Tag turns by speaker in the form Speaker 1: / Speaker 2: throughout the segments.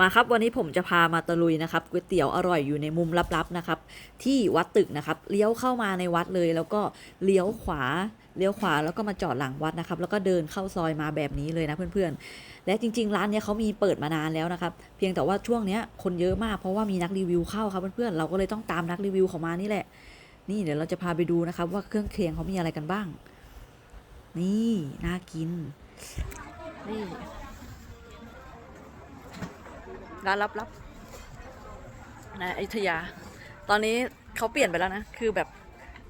Speaker 1: มาครับวันนี้ผมจะพามาตะลุยนะครับก๋วยเตี๋ยวอร่อยอยู่ในมุมลับๆนะครับ ที่วัดตึกนะครับเลี้ยวเข้ามาในวัดเลยแล้วก็เลี้ยวขวาเลี้ยวขวาแล้วก็มาจอดหลังวัดนะครับ แล้วก็เดินเข้าซอยมาแบบนี้เลยนะเพื่อนๆ และจริง ๆ ร้านเนี้ยเขามีเปิดมานานแล้วนะครับ เพียงแต่ว่าช่วงเนี้ยคนเยอะมากเพราะว่ามีนักรีวิวเข้าครับเพื่อนๆเราก็เลยต้องตามนักรีวิวเขามานี่แหละ นี่เดี๋ยวเราจะพาไปดูนะครับ ว่าเครื่องเคียงเขามีอะไรกันบ้าง นี่น่ากินนี่ ร้านลับๆนะอยุธยา ตอนนี้เขาเปลี่ยนไปแล้วนะ คือแบบ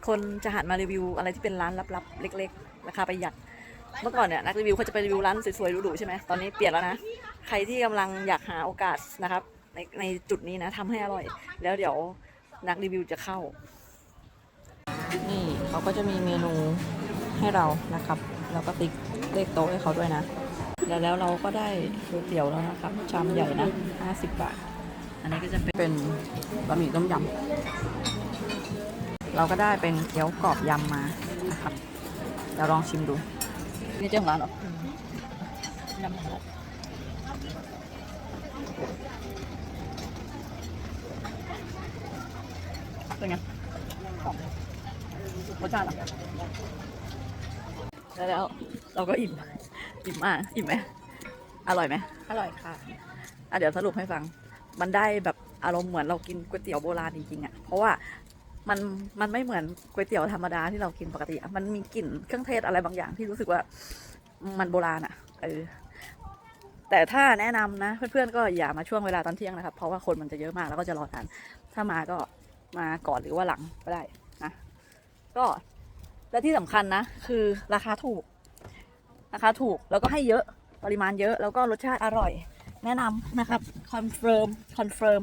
Speaker 1: คนจะหันมารีวิวอะไรที่เป็นร้านลับๆ เล็ก ๆ ราคาประหยัด เมื่อก่อนเนี่ยนักรีวิวเขาจะไปรีวิวร้านสวยๆหรูๆใช่ไหมตอนนี้เปลี่ยนแล้วนะ ใครที่กำลังอยากหาโอกาสนะครับ ในในจุดนี้นะทำให้อร่อย แล้วเดี๋ยวนักรีวิวจะเข้า
Speaker 2: นี่เขาก็จะมีเมนูให้เรานะครับ แล้วก็ติ๊กเลขโต๊ะให้เขาด้วยนะ
Speaker 1: แล้วแล้วเราก็ได้ก๋วยเตี๋ยวแล้วนะครับ ชามใหญ่นะ 50 บาท อันนี้ก็จะเป็น
Speaker 2: บะหมี่ต้มยำ เราก็ได้เป็นเกี๊ยวกรอบยำมานะครับ เดี๋ยวลองชิมดู
Speaker 1: นี่เจ้าของร้านหรอ
Speaker 2: ยำสด
Speaker 1: เป็นไงรสชาติอแล้วแล้วเราก็อิ่ม อิ่มมากอิ่มไหมอร่อยไหม
Speaker 2: อร่อยค่ะ
Speaker 1: อะเดี๋ยวสรุปให้ฟัง มันได้แบบอารมณ์เหมือนเรากินก๋วยเตี๋ยวโบราณจริงๆอะ เพราะว่ามันมันไม่เหมือนก๋วยเตี๋ยวธรรมดาที่เรากินปกติอะมันมีกลิ่นเครื่องเทศอะไรบางอย่างที่รู้สึกว่ามันโบราณอะ เออ แต่ถ้าแนะนำนะเพื่อนๆก็อย่ามาช่วงเวลาตอนเที่ยงนะครับ เพราะว่าคนมันจะเยอะมากแล้วก็จะรอนาน ถ้ามาก็มาก่อนหรือว่าหลังก็ได้นะ ก็และที่สำคัญนะ คือราคาถูก ราคาถูกแล้วก็ให้เยอะปริมาณเยอะแล้วก็รสชาติอร่อย แนะนำนะครับคอนเฟิร์มคอนเฟิร์ม